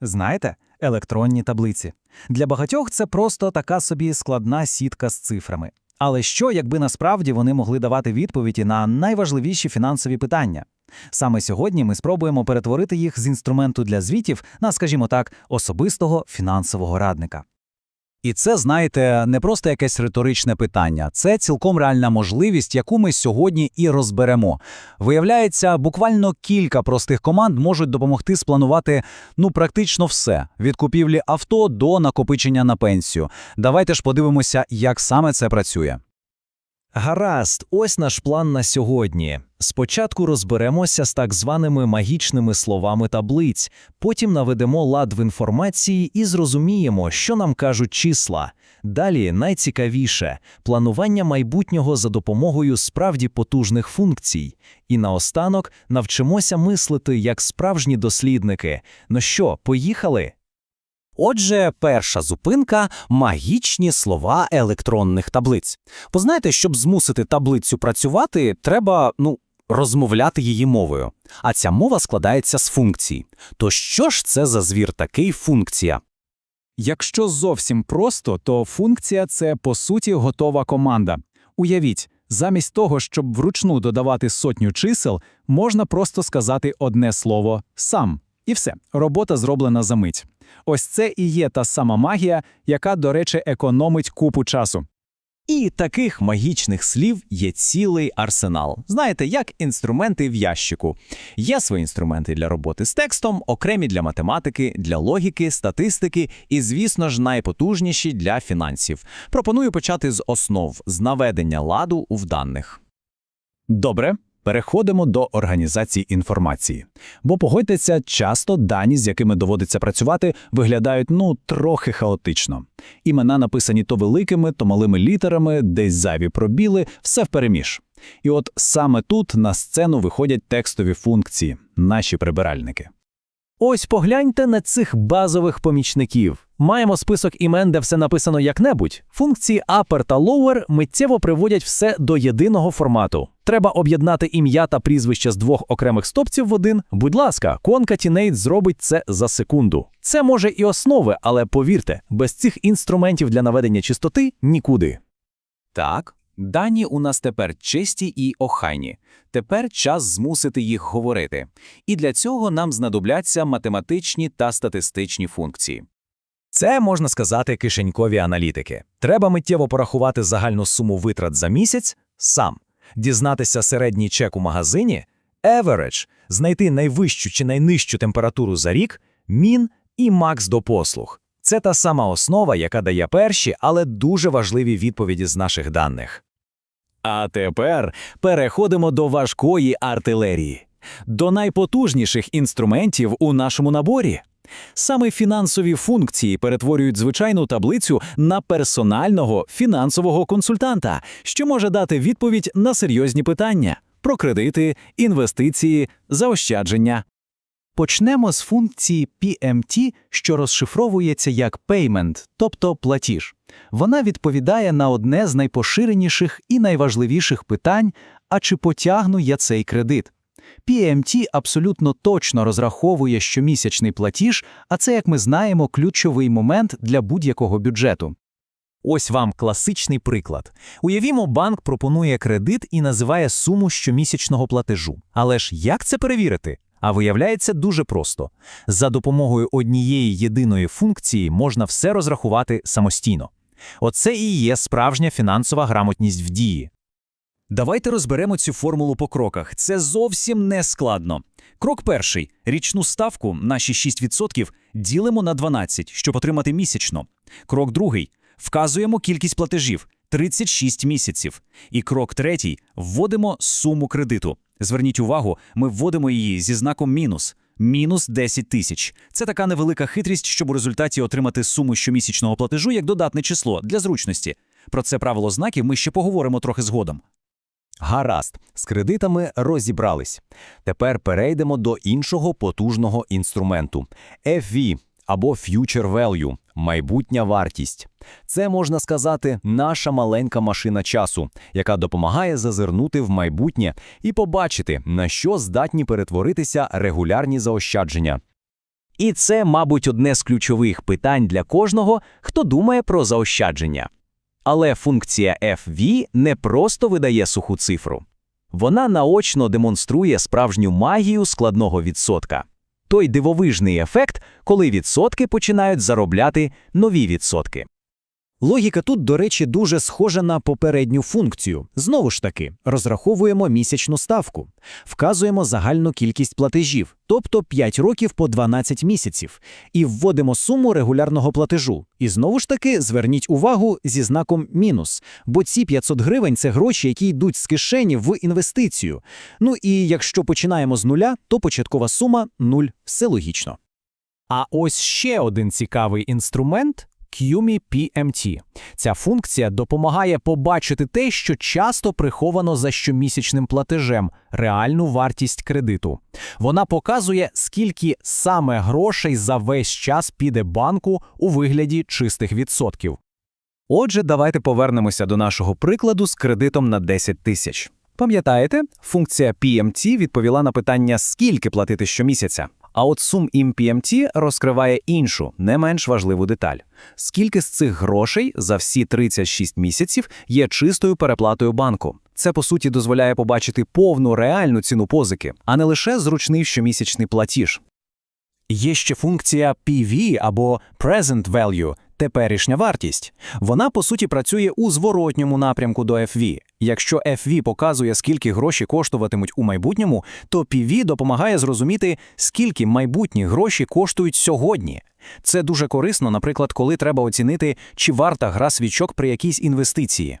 Знаєте, електронні таблиці. Для багатьох це просто така собі складна сітка з цифрами. Але що, якби насправді вони могли давати відповіді на найважливіші фінансові питання? Саме сьогодні ми спробуємо перетворити їх з інструменту для звітів на, скажімо так, особистого фінансового радника. І це, знаєте, не просто якесь риторичне питання, це цілком реальна можливість, яку ми сьогодні і розберемо. Виявляється, буквально кілька простих команд можуть допомогти спланувати ну практично все від купівлі авто до накопичення на пенсію. Давайте ж подивимося, як саме це працює. Гаразд, ось наш план на сьогодні. Спочатку розберемося з так званими магічними словами таблиць, потім наведемо лад в інформації і зрозуміємо, що нам кажуть числа. Далі найцікавіше планування майбутнього за допомогою справді потужних функцій. І наостанок навчимося мислити як справжні дослідники. Ну що, поїхали? Отже, перша зупинка магічні слова електронних таблиць. Бо знаєте, щоб змусити таблицю працювати, треба, ну, розмовляти її мовою. А ця мова складається з функцій. То що ж це за звір такий функція? Якщо зовсім просто, то функція це по суті готова команда. Уявіть, замість того, щоб вручну додавати сотню чисел, можна просто сказати одне слово сам. І все, робота зроблена за мить. Ось це і є та сама магія, яка, до речі, економить купу часу. І таких магічних слів є цілий арсенал. Знаєте, як інструменти в ящику. Є свої інструменти для роботи з текстом, окремі для математики, для логіки, статистики і, звісно ж, найпотужніші для фінансів. Пропоную почати з основ, з наведення ладу в даних. Добре, переходимо до організації інформації. Бо погодьтеся, часто дані, з якими доводиться працювати, виглядають ну трохи хаотично. Імена написані то великими, то малими літерами, десь зайві пробіли, все впереміж. І от саме тут на сцену виходять текстові функції, наші прибиральники. Ось погляньте на цих базових помічників. Маємо список імен, де все написано як-небудь. Функції upper та lower миттєво приводять все до єдиного формату. Треба об'єднати ім'я та прізвище з двох окремих стопців в один. Будь ласка, Concatenate зробить це за секунду. Це може і основи, але повірте, без цих інструментів для наведення чистоти нікуди. Так, дані у нас тепер чисті і охайні. Тепер час змусити їх говорити. І для цього нам знадобляться математичні та статистичні функції. Це можна сказати кишенькові аналітики. Треба миттєво порахувати загальну суму витрат за місяць сам, дізнатися середній чек у магазині, average, знайти найвищу чи найнижчу температуру за рік, мін і макс до послуг. Це та сама основа, яка дає перші, але дуже важливі відповіді з наших даних. А тепер переходимо до важкої артилерії, до найпотужніших інструментів у нашому наборі. Саме фінансові функції перетворюють звичайну таблицю на персонального фінансового консультанта, що може дати відповідь на серйозні питання про кредити, інвестиції, заощадження. Почнемо з функції PMT, що розшифровується як payment, тобто платіж. Вона відповідає на одне з найпоширеніших і найважливіших питань: а чи потягну я цей кредит? PMT абсолютно точно розраховує щомісячний платіж, а це, як ми знаємо, ключовий момент для будь-якого бюджету. Ось вам класичний приклад. Уявімо, банк пропонує кредит і називає суму щомісячного платежу. Але ж як це перевірити? А виявляється дуже просто. За допомогою однієї єдиної функції можна все розрахувати самостійно. Оце і є справжня фінансова грамотність в дії. Давайте розберемо цю формулу по кроках. Це зовсім не складно. Крок перший: річну ставку, наші 6%, ділимо на 12, щоб отримати місячно. Крок другий: вказуємо кількість платежів 36 місяців. І крок третій: вводимо суму кредиту. Зверніть увагу, ми вводимо її зі знаком мінус. Мінус 10 тисяч. Це така невелика хитрість, щоб у результаті отримати суму щомісячного платежу як додатне число для зручності. Про це правило знаків ми ще поговоримо трохи згодом. Гаразд, з кредитами розібрались. Тепер перейдемо до іншого потужного інструменту FV або Future Value – майбутня вартість. Це можна сказати, наша маленька машина часу, яка допомагає зазирнути в майбутнє і побачити, на що здатні перетворитися регулярні заощадження. І це, мабуть, одне з ключових питань для кожного, хто думає про заощадження. Але функція FV не просто видає суху цифру. Вона наочно демонструє справжню магію складного відсотка. Той дивовижний ефект, коли відсотки починають заробляти нові відсотки. Логіка тут, до речі, дуже схожа на попередню функцію. Знову ж таки, розраховуємо місячну ставку, вказуємо загальну кількість платежів, тобто 5 років по 12 місяців, і вводимо суму регулярного платежу. І знову ж таки, зверніть увагу зі знаком мінус, бо ці 500 гривень – це гроші, які йдуть з кишені в інвестицію. Ну і якщо починаємо з нуля, то початкова сума – нуль. Все логічно. А ось ще один цікавий інструмент QMI PMT. Ця функція допомагає побачити те, що часто приховано за щомісячним платежем реальну вартість кредиту. Вона показує, скільки саме грошей за весь час піде банку у вигляді чистих відсотків. Отже, давайте повернемося до нашого прикладу з кредитом на 10 тисяч. Пам'ятаєте, функція PMT відповіла на питання, скільки платити щомісяця. А от сум ім PMT розкриває іншу, не менш важливу деталь. Скільки з цих грошей за всі 36 місяців є чистою переплатою банку? Це, по суті, дозволяє побачити повну реальну ціну позики, а не лише зручний щомісячний платіж. Є ще функція PV або Present Value – теперішня вартість. Вона, по суті, працює у зворотньому напрямку до FV. Якщо FV показує, скільки гроші коштуватимуть у майбутньому, то PV допомагає зрозуміти, скільки майбутні гроші коштують сьогодні. Це дуже корисно, наприклад, коли треба оцінити, чи варта гра свічок при якійсь інвестиції.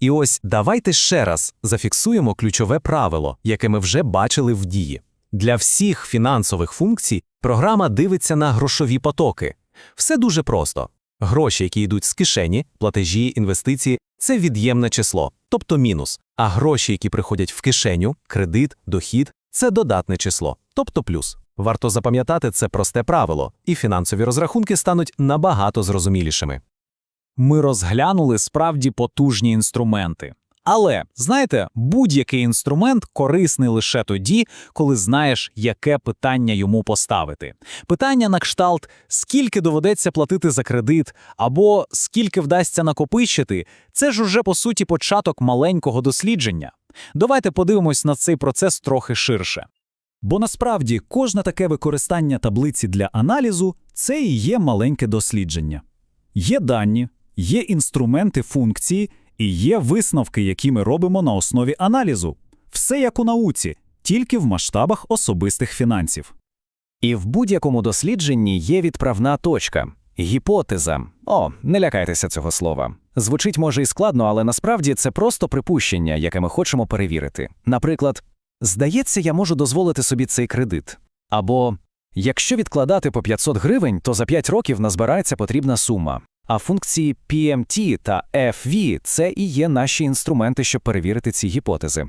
І ось давайте ще раз зафіксуємо ключове правило, яке ми вже бачили в дії. Для всіх фінансових функцій програма дивиться на грошові потоки. Все дуже просто. Гроші, які йдуть з кишені, платежі, інвестиції це від'ємне число, тобто мінус. А гроші, які приходять в кишеню, кредит, дохід це додатне число, тобто плюс. Варто запам'ятати це просте правило, і фінансові розрахунки стануть набагато зрозумілішими. Ми розглянули справді потужні інструменти. Але, знаєте, будь-який інструмент корисний лише тоді, коли знаєш, яке питання йому поставити. Питання на кшталт, скільки доведеться платити за кредит, або скільки вдасться накопичити, це ж уже по суті початок маленького дослідження. Давайте подивимось на цей процес трохи ширше. Бо насправді кожне таке використання таблиці для аналізу це і є маленьке дослідження. Є дані, є інструменти функції і є висновки, які ми робимо на основі аналізу. Все як у науці, тільки в масштабах особистих фінансів. І в будь-якому дослідженні є відправна точка гіпотеза. О, не лякайтеся цього слова. Звучить може і складно, але насправді це просто припущення, яке ми хочемо перевірити. Наприклад, здається, я можу дозволити собі цей кредит. Або якщо відкладати по 500 гривень, то за 5 років назбирається потрібна сума. А функції PMT та FV – це і є наші інструменти, щоб перевірити ці гіпотези.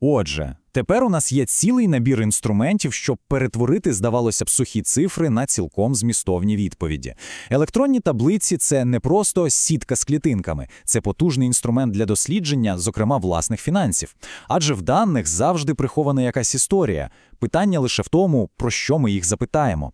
Отже, тепер у нас є цілий набір інструментів, щоб перетворити, здавалося б, сухі цифри на цілком змістовні відповіді. Електронні таблиці це не просто сітка з клітинками, це потужний інструмент для дослідження, зокрема власних фінансів. Адже в даних завжди прихована якась історія. Питання лише в тому, про що ми їх запитаємо.